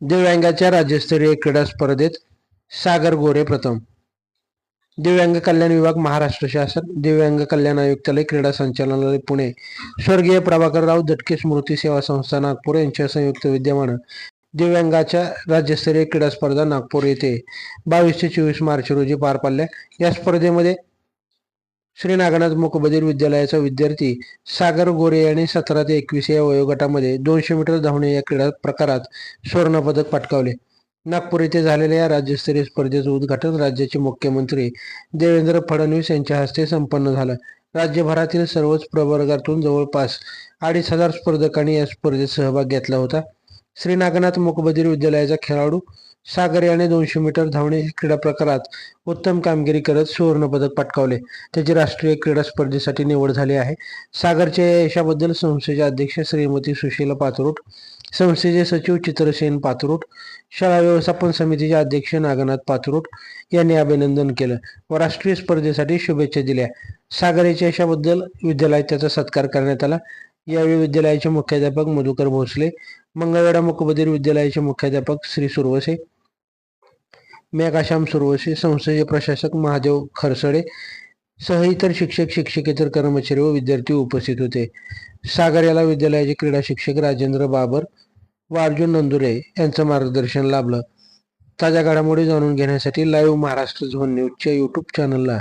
दिव्यांगाच्या राज्यस्तरीय क्रीडा स्पर्धेत सागर गोरे प्रथम. दिव्यांग कल्याण विभाग महाराष्ट्र शासन दिव्यांग कल्याण आयुक्तालय क्रीडा संचालनालय पुणे. स्वर्गीय प्रभाकरराव दटके स्मृती सेवा संस्था नागपूर यांच्या संयुक्त विद्यमानं दिव्यांगाच्या राज्यस्तरीय क्रीडा स्पर्धा नागपूर येथे बावीस ते चोवीस मार्च रोजी पार पडल्या. या स्पर्धेमध्ये श्रीनागनाथ मुकबधीर विद्यालयाचा विद्यार्थी सागर गोरे यांनी सतरा ते एकवीस या वयोगटामध्ये दोनशे मीटर धावणे या क्रीडा प्रकारात सुवर्णपदक पटकावले. नागपूर येथे झालेल्या या राज्यस्तरीय स्पर्धेचं उद्घाटन राज्याचे मुख्यमंत्री देवेंद्र फडणवीस यांच्या हस्ते संपन्न झालं. राज्यभरातील सर्वच प्रवर्गातून जवळपास अडीच हजार स्पर्धकांनी या स्पर्धेत सहभाग घेतला होता. श्री नागनाथ मुकबधीर विद्यालयाचा खेळाडू सागर याने दोनशे मीटर धावणे या क्रीडा प्रकारात उत्तम कामगिरी करत सुवर्णपदक पटकावले. त्याची राष्ट्रीय क्रीडा स्पर्धेसाठी निवड झाली आहे. सागरच्या या यशाबद्दल संस्थेचे अध्यक्ष श्रीमती सुशीला पातरुट संस्थेचे सचिव चित्रसेन पातरुट शाळा व्यवस्थापन समितीचे अध्यक्ष नागनाथ पातरुट यांनी अभिनंदन केलं व राष्ट्रीय स्पर्धेसाठी शुभेच्छा दिल्या. सागरेच्या यशाबद्दल विद्यालयात त्याचा सत्कार करण्यात आला. यावेळी विद्यालयाचे मुख्याध्यापक मधुकर भोसले मंगळवेढा मुकबधीर विद्यालयाचे मुख्याध्यापक श्री सुरवसे मेघाश्याम सुरवसे संस्थेचे प्रशासक महादेव खरसडे सह इतर शिक्षक शिक्षकेतर कर्मचारी व विद्यार्थी उपस्थित होते. सागर याला विद्यालयाचे क्रीडा शिक्षक राजेंद्र बाबर व अर्जुन नंदुरे यांचं मार्गदर्शन लाभलं. ताज्या घडामोडी जाणून घेण्यासाठी लाईव्ह महाराष्ट्र झोन न्यूजच्या यूट्यूब चॅनलला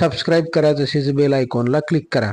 सबस्क्राईब करा. तसेच बेल आयकॉनला क्लिक करा.